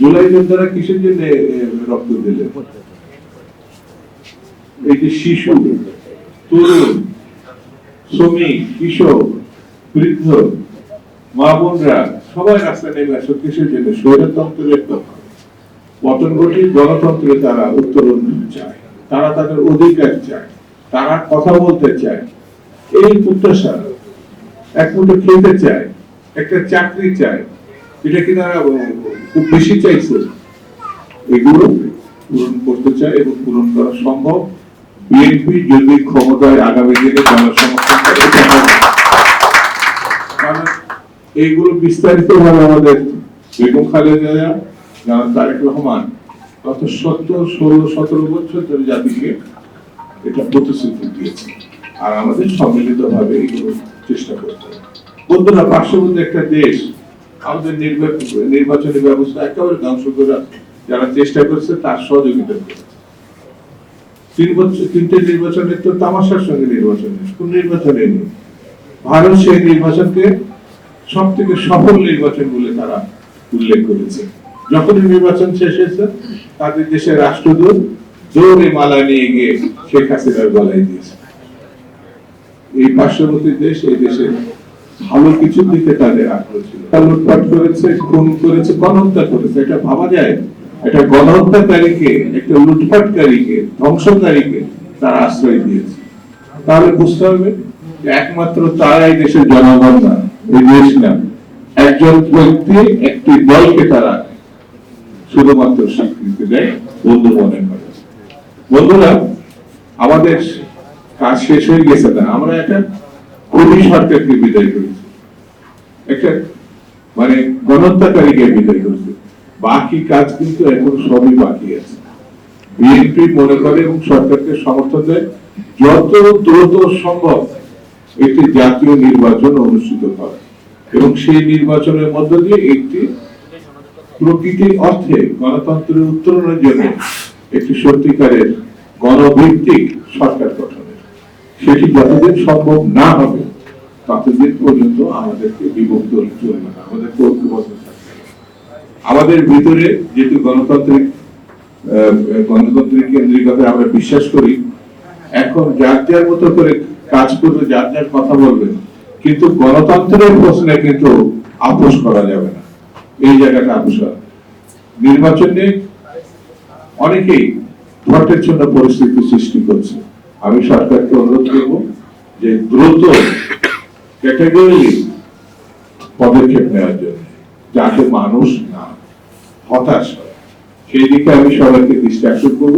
জুলাই যোদ্ধারা কিসের জন্য রক্ত এই যে শিশু, তরুণ, শ্রমিক, কৃষক, বৃদ্ধ, মা বোনরা, সবাই নেমে আসো কিসের জন্য? স্বৈরতন্ত্রের পতন ঘটি গণতন্ত্রে তারা উত্তরণ চায়। তারা তাদের অধিকার চায়। তারা কথা বলতে চায়। এই প্রত্যাশা এক মুঠো খেতে চায়, একটা চাকরি চায়। এটা কি তারা খুব বেশি চাইছে? এগুলো পূরণ করতে চায় এবং পূরণ করা সম্ভব। বিএনপি যদি ক্ষমতায় আগামী দিনে জনসমর্থন করে কারণ এইগুলো বিস্তারিত ভাবে আমাদের বেগম খালেদা যেমন তারেক রহমান, গত সত্তর, ষোলো, সতেরো বছর ধরে জাতিকে এটা প্রতিশ্রুতি দিয়েছে। আর আমাদের সম্মিলিত ভাবে এগুলো চেষ্টা করতে হবে। বন্ধুরা, পার্শ্ববর্তী একটা দেশ আমাদের নির্বা- নির্বাচনী ব্যবস্থা একেবারে ধ্বংস করে যারা চেষ্টা করছে, তার সহযোগিতা তিন বছর তিনটে নির্বাচনের তো তামাশার সঙ্গে নির্বাচন কোন নির্বাচনে নেই। ভারত সেই নির্বাচনকে সব থেকে সফল নির্বাচন বলে তারা উল্লেখ করেছে। যখনই নির্বাচন শেষ হয়েছে, তাদের দেশের রাষ্ট্রদূত জোরে মালা নিয়ে গিয়ে শেখ হাসিনার গলায় দিয়েছে। এই পার্শ্ববর্তী দেশ, এই দেশে ভালো কিছুর দিকে তাদের আগ্রহ লুটপাট করেছে, খুন করেছে, গণহত্যা করেছে। এটা ভাবা যায় একটা গণহত্যাকারীকে, একটা লুটপাটকারীকে, ধ্বংসকারীকে তারা আশ্রয় দিয়েছে। তাহলে বুঝতে হবে একমাত্র তারাই দেশের জনগণ না, এই দেশ না। একজন ব্যক্তি, একটি দলকে তারা শুধুমাত্র স্বীকৃতি দেয় বন্ধু মনে করে। বন্ধুরা, আমাদের কাজ শেষ হয়ে গেছে। না আমরা একটা সরকারকে বিদায় করেছি? একটা মানে গণহত্যাকারীকে বিদায় করেছি। বাকি কাজ কিন্তু এখন সবই বাকি আছে। বিএনপি মনে করে এবং সরকারকে সমর্থন দেয়। যত দ্রুত সম্ভব একটি জাতীয় নির্বাচন অনুষ্ঠিত করা এবং সেই নির্বাচনের মধ্য দিয়ে একটি প্রকৃতির অর্থে গণতন্ত্রের উত্তরণের জন্য একটি সত্যিকারের গণভিত্তিক সরকার গঠনের সেটি যতদিন সম্ভব না হবে? ততদিন পর্যন্ত আমাদেরকে বিভক্ত চলবে না আমাদেরকে ঐক্যবদ্ধ থাকতে আমাদের ভিতরে যেহেতু গণতান্ত্রিক গণতান্ত্রিক কেন্দ্রিকতায় আমরা বিশ্বাস করি, এখন যার যার মতো করে কাজ করবে, যার যার কথা বলবে, কিন্তু গণতন্ত্রের প্রশ্নে কিন্তু আপোষ করা যাবে না। এই জায়গাটা আপোষ। নির্বাচনে অনেকেই ভোটের জন্য পরিস্থিতি সৃষ্টি করছে। আমি সরকারকে অনুরোধ করব যে দ্রুত ক্যাটাগরি পদক্ষেপ নেওয়ার জন্য, যাতে মানুষ না হতাশ হয়। সেই দিকে আমি সবাইকে দৃষ্টি আকর্ষণ করব।